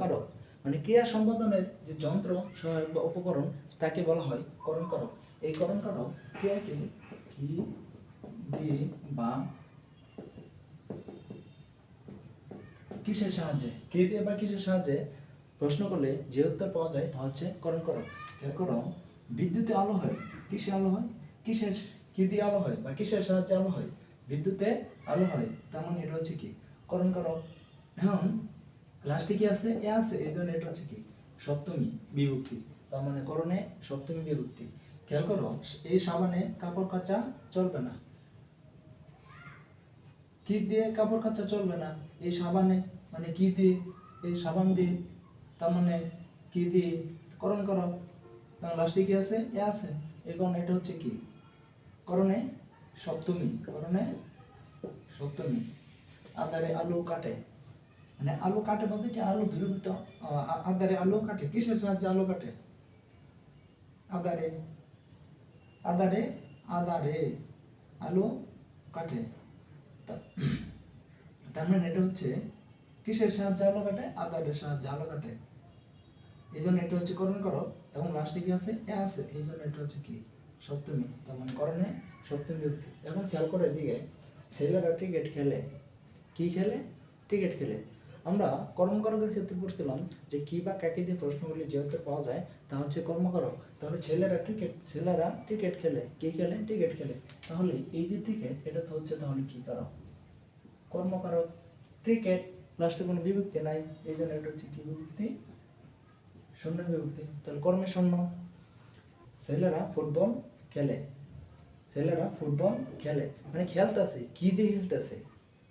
কারক। মানে ক্রিয়া সম্পাদনের যে যন্ত্র, সহায়ক বা উপকরণ, তাকে বলা হয় করণ কারক। এই করণ কারক ক্রিয়াকে কি দিয়ে বা কিসের সাহায্যে? কি দিয়ে বা কিসের সাহায্যে? প্রশ্ন করলে যে উত্তর পাওয়া যায় তা হচ্ছে করণ করো খেয়াল করো, বিদ্যুতে আলো হয়, কিসে আলো হয়? কিসের, কি দিয়ে আলো হয় বা কিসের সাহায্যে আলো হয়? বিদ্যুতে আলো হয়, তার মানে এটা হচ্ছে কি? করণকারক করো এখন লাস্টে কি আছে? এ আছে, এই জন্য এটা হচ্ছে কি? সপ্তমী বিভক্তি। তার মানে করণে সপ্তমী বিভক্তি। খেয়াল করো, এই সাবানে কাপড় কাচা চলবে না। কি দিয়ে কাপড় কাচা চলবে না? এই সাবানে মানে কি দিয়ে? এই সাবান দিয়ে। তার মানে কি দিয়ে? করণ করো। লাস্টে কি আছে? এ আছে। এখন এটা হচ্ছে কি? করণে সপ্তমী করণে সপ্তমী। আদারে আলু কাটে। মানে আলু কাটে বলতে কি আলু ধ্রুবিত আদারে আলু কাটে? কিসের সাহায্যে আলু কাটে? আদারে আদারে আদারে আলু কাটে। তার মানে এটা হচ্ছে কিসের সাহায্যে আলো কাটে? আদারের সাহায্যে আলো কাটে। এই জন্য এটা হচ্ছে করণ করো এবং লাস্টে কি আছে? এ আছে। এই জন্য এটা হচ্ছে কি? সপ্তমী। তার মানে করণে সপ্তমী ব্যক্তি এখন খেয়াল করে এদিকে, ছেলেরা ক্রিকেট খেলে। কি খেলে? ক্রিকেট খেলে। আমরা কর্মকারকের ক্ষেত্রে পড়ছিলাম যে কি বা কাকে দিয়ে প্রশ্নগুলি যে উত্তর পাওয়া যায়, তা হচ্ছে কর্মকারক। তাহলে ছেলেরা ক্রিকেট ছেলেরা ক্রিকেট খেলে। কি খেলে? ক্রিকেট খেলে। তাহলে এই যে ক্রিকেট এটা তো হচ্ছে তাহলে কি কারক কর্মকারক ক্রিকেট লাস্টে কোনো বিভক্তি নাই। এই জন্য এটা হচ্ছে কি বিভক্তি? শূন্য বিভক্তি। তাহলে কর্মে শূন্য। ছেলেরা ফুটবল খেলে। ছেলেরা ফুটবল খেলে। মানে খেলতেছে। কি দিয়ে খেলতেছে?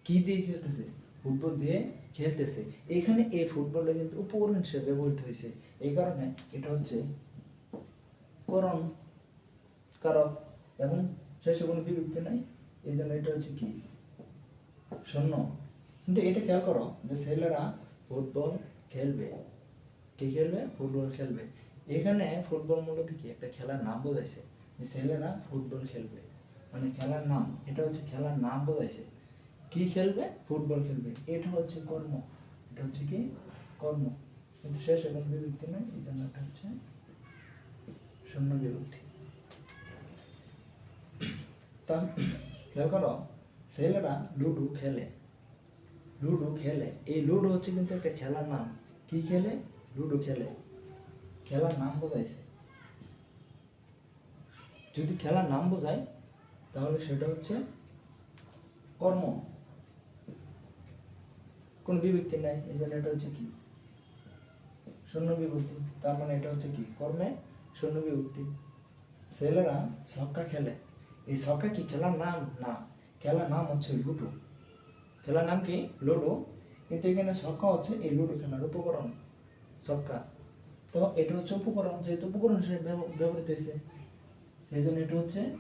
কি দিয়ে খেলতেছে? ফুটবল দিয়ে খেলতেছে। এখানে এই ফুটবলটা কিন্তু উপকরণ হিসেবে ব্যবহৃত হয়েছে। এই কারণে এটা হচ্ছে করণ, কারক এবং শেষে কোনো বিভক্তি নাই। এই জন্য এটা হচ্ছে কি? শূন্য। কিন্তু এটা খেয়াল করো যে ছেলেরা ফুটবল খেলবে। কে খেলবে? ফুটবল খেলবে। এখানে ফুটবল মূলত কি? একটা খেলার নাম বোঝাইছে। যে ছেলেরা ফুটবল খেলবে। মানে খেলার নাম, এটা হচ্ছে খেলার নাম বোঝাইছে। কি খেলবে? ফুটবল খেলবে। এটা হচ্ছে কর্ম। এটা হচ্ছে কি? কর্ম। কিন্তু শেষ এখন বিভক্তি নয়, এই জন্য এটা হচ্ছে শূন্য বিভক্তি তা খেয়াল করো, ছেলেরা লুডো খেলে। লুডো খেলে। এই লুডো হচ্ছে কিন্তু একটা খেলার নাম। কি খেলে? লুডো খেলে। খেলার নাম বোঝাইছে। যদি খেলার নাম বোঝায়, তাহলে সেটা হচ্ছে কর্ম। কোন বিভক্তি নাই, এই জন্য এটা হচ্ছে কি? শূন্য বিভক্তি। তার মানে এটা হচ্ছে কি? কর্মে শূন্য বিভক্তি। ছেলেরা ছক্কা খেলে। এই ছক্কা কি খেলার নাম? না। খেলার নাম হচ্ছে লুডো। খেলার নাম কি? লুডো। কিন্তু এখানে ছক্কা হচ্ছে এই লুডো খেলার উপকরণ, ছক্কা। তো এটা হচ্ছে উপকরণ, যেহেতু উপকরণ হিসেবে ব্যব- ব্যবহৃত হয়েছে। সেই জন্য এটা হচ্ছে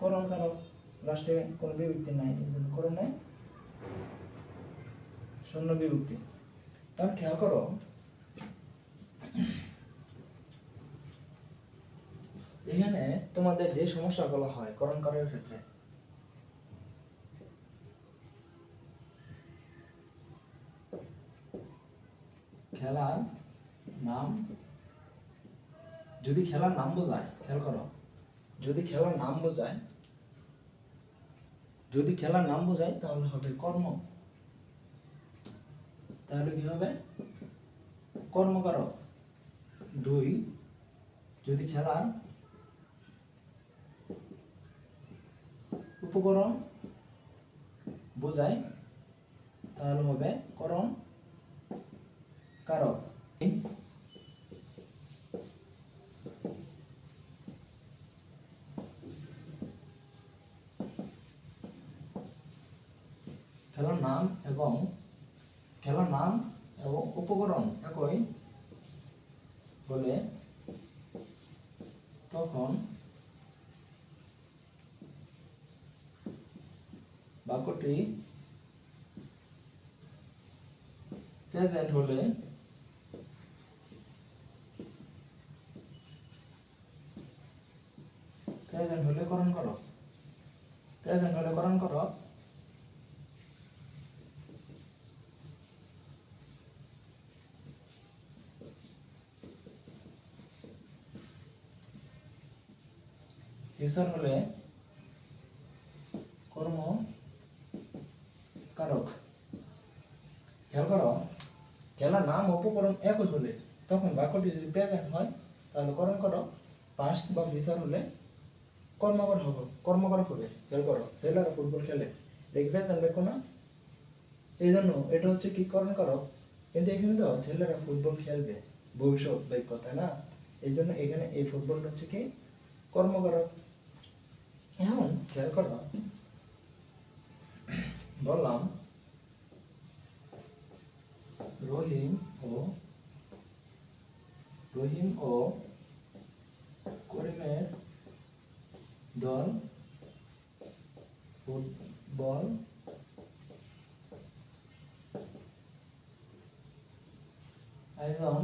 করণ কারক লাস্টে কোনো বিভক্তি নাই, এই জন্য করণে শূন্য বিভক্তি। তাহলে খেয়াল করো, এখানে তোমাদের যে সমস্যাগুলো হয় করণ কারকের ক্ষেত্রে খেলার নাম, যদি খেলার নাম বোঝায়, খেয়াল করো, যদি খেলার নাম বোঝায়, যদি খেলার নাম বোঝায়, তাহলে হবে কর্ম। তাহলে কি হবে? কর্মকারক দুই, যদি খেলার উপকরণ বোঝায়, তাহলে হবে করণ কারক। খেলার নাম এবং খেলার নাম এবং উপকরণ একই বলে তখন বাক্যটি প্রেজেন্ট হলে প্রেজেন্ট হলে করণ করো। প্রেজেন্ট হলে করণ করো। ফিউচার হলে কর্ম কারক। খেয়াল করো, খেলার নাম উপকরণ একই হলে তখন বাক্যটি যদি প্রেজেন্ট হয়, তাহলে করণ করো পাস্ট বা ফিউচার হলে কর্মকর হবে কর্মকর হবে। খেয়াল করো ছেলেরা ফুটবল খেলে। দেখি প্রেজেন্ট দেখো না? এই জন্য এটা হচ্ছে কি করণ করো কিন্তু এখানে তো ছেলেরা ফুটবল খেলবে, ভবিষ্যৎ বাক্য তাই না? এই জন্য এখানে এই ফুটবলটা হচ্ছে কি? কর্মকারক। এখন খেয়াল করো। বললাম রহিম ও রহিম ও করিমের দল ফুটবল আয়োজন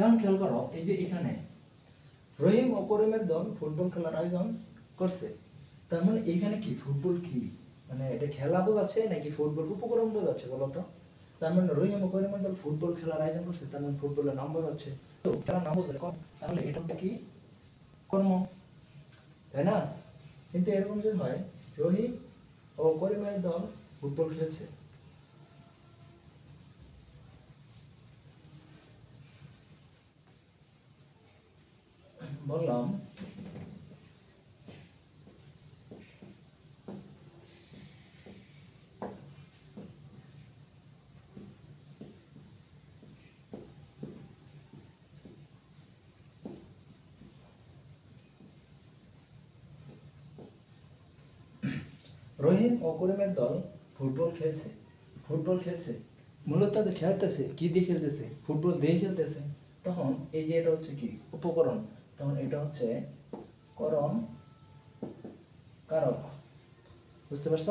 এখন খেয়াল করো, এই যে এখানে, রহিম ও করিমের দল ফুটবল খেলার আয়োজন করছে। তার মানে এখানে কি ফুটবল কি? মানে এটা খেলা বোঝাচ্ছে নাকি ফুটবল উপকরণ বোঝাচ্ছে বলো তো? তার মানে রহিম ও করিমের দল ফুটবল খেলার আয়োজন করছে, তার মানে ফুটবলের নাম বোঝাচ্ছে। তো খেলার নাম কম, তাহলে এটা কি? কর্ম। তাই না? কিন্তু এরকম যদি হয়, রহিম ও করিমের দল ফুটবল খেলছে। বললাম, রহিম ও করিমের দল ফুটবল খেলছে। ফুটবল খেলছে। মূলত খেলতেছে। কি দিয়ে খেলতেছে? ফুটবল দিয়ে খেলতেছে। তখন এই যে এটা হচ্ছে কি? উপকরণ। তখন এটা হচ্ছে করণ কারক। বুঝতে পারছ?